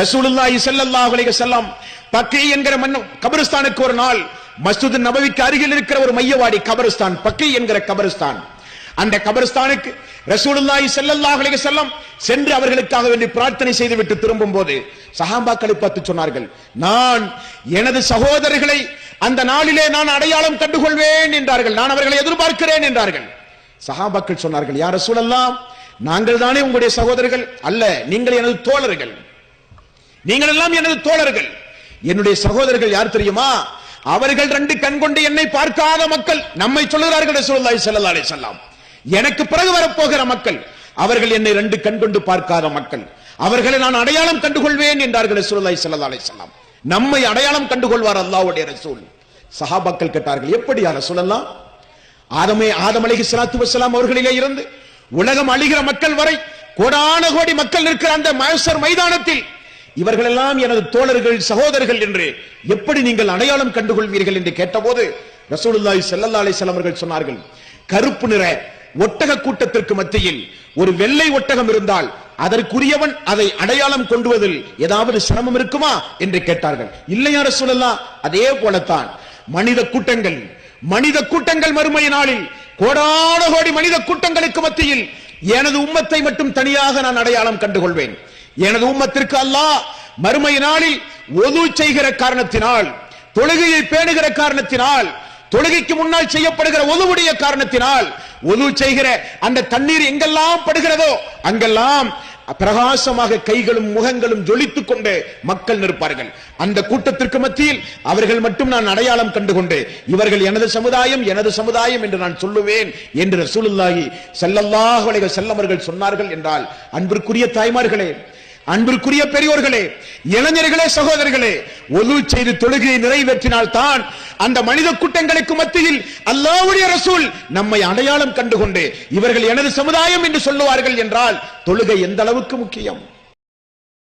ரசூலுல்லாஹி ஸல்லல்லாஹு அலைஹி வஸல்லம் பக்கி என்கிற மன்ன கபரிஸ்தானுக்கு ஒரு நாள் மஸ்ஜித் நபவிக்கு அருகில் இருக்கிற ஒரு மையவாடி கபரிஸ்தான் பக்கி என்கிற கபரிஸ்தான். அந்த கபரிஸ்தானுக்கு ரசூலுல்லாஹி ஸல்லல்லாஹு அலைஹி வஸல்லம் சென்று அவர்களுக்காக வேண்டி பிரார்த்தனை செய்துவிட்டு திரும்பும் போது சஹாபாக்களை பார்த்து சொன்னார்கள் நான் எனது சகோதரர்களை அந்த நாளிலே நான் அடையாளம் கண்டுகொள்வேன் என்றார்கள். நான் அவர்களை எதிர்பார்க்கிறேன் என்றார்கள். சஹாபாக்கள் சொன்னார்கள் யார் ரசூலல்லாம் நாங்கள் தானே உங்களுடைய சகோதரர்கள் அல்ல நீங்கள் எனது தோழர்கள். நீங்கள் எல்லாம் எனது தோழர்கள். என்னுடைய சகோதரர்கள் யார் தெரியுமா? அவர்கள் ரெண்டு கண் கொண்டு என்னை பார்க்காத மக்கள். நம்மை சொல்லுகிறார்கள் ரசூலுல்லாஹி ஸல்லல்லாஹு அலைஹி எனக்கு பிறகு வரப்போகிற மக்கள் அவர்கள் என்னை ரெண்டு கண் கொண்டு பார்க்காத மக்கள். அவர்களை நான் அடையாளம் கண்டுகொள்வேன் என்றார்கள் ரசூலுல்லாஹி செல்லலாலே செல்லாம் நம்மை அடையாளம் கண்டுகொள்வார் அல்லாவுடைய ரசூல். சஹாபாக்கள் கேட்டார்கள் எப்படி யார் சொல்லலாம் ஆதமே ஆதம் அலைஹி சலாத்து வசலாம் அவர்களிலே இருந்து உலகம் அழிகிற மக்கள் வரை கோடான கோடி மக்கள் இருக்கிற அந்த மஹ்ஷர் மைதானத்தில் இவர்கள் எல்லாம் எனது தோழர்கள் சகோதரர்கள் என்று எப்படி நீங்கள் அடையாளம் கண்டுகொள்வீர்கள் என்று கேட்டபோது ரசூலுல்லாய் செல்லல்லா அலிசல்லாம் அவர்கள் சொன்னார்கள் கருப்பு நிற ஒட்டக கூட்டத்திற்கு மத்தியில் ஒரு வெள்ளை ஒட்டகம் இருந்தால் அதற்குரியவன் அதை அடையாளம் கொண்டுவதில் ஏதாவது சிரமம் இருக்குமா? என்று கேட்டார்கள். இல்லையா ரசூலல்லா அதே போலத்தான். மனித கூட்டங்கள் மனித கூட்டங்கள் மறுமைய நாளில் கோடான கோடி மனித கூட்டங்களுக்கு மத்தியில் எனது உம்மத்தை மட்டும் தனியாக நான் அடையாளம் கண்டுகொள்வேன். எனது உம்மத்திற்கு அல்லாஹ் மறுமை நாளில் ஒது செய்கிற காரணத்தினால் தொழுகையை பேணுகிற காரணத்தினால் தொழுகைக்கு முன்னால் செய்யப்படுகிற ஒதுவுடைய காரணத்தினால் ஒது செய்கிற அந்த தண்ணீர் எங்கெல்லாம் படுகிறதோ அங்கெல்லாம் பிரகாசமாக கைகளும் முகங்களும் ஜொலித்துக் கொண்டு மக்கள் நிற்பார்கள். அந்த கூட்டத்திற்கு மத்தியில் அவர்கள் மட்டும் நான் அடையாளம் கண்டுகொண்டு இவர்கள் எனது சமுதாயம் எனது சமுதாயம் என்று நான் சொல்லுவேன் என்று ரசூலுல்லாஹி செல்லல்லாஹ் செல்லவர்கள் சொன்னார்கள் என்றால் அன்பிற்குரிய தாய்மார்களே அன்பிற்குரிய பெரியோர்களே இளைஞர்களே சகோதரர்களே ஒலு செய்து தொழுகையை நிறைவேற்றினால் தான் அந்த மனித கூட்டங்களுக்கு மத்தியில் அல்லாவுடைய ரசூல் நம்மை அடையாளம் கண்டுகொண்டு இவர்கள் எனது சமுதாயம் என்று சொல்லுவார்கள் என்றால் தொழுகை எந்த அளவுக்கு முக்கியம்?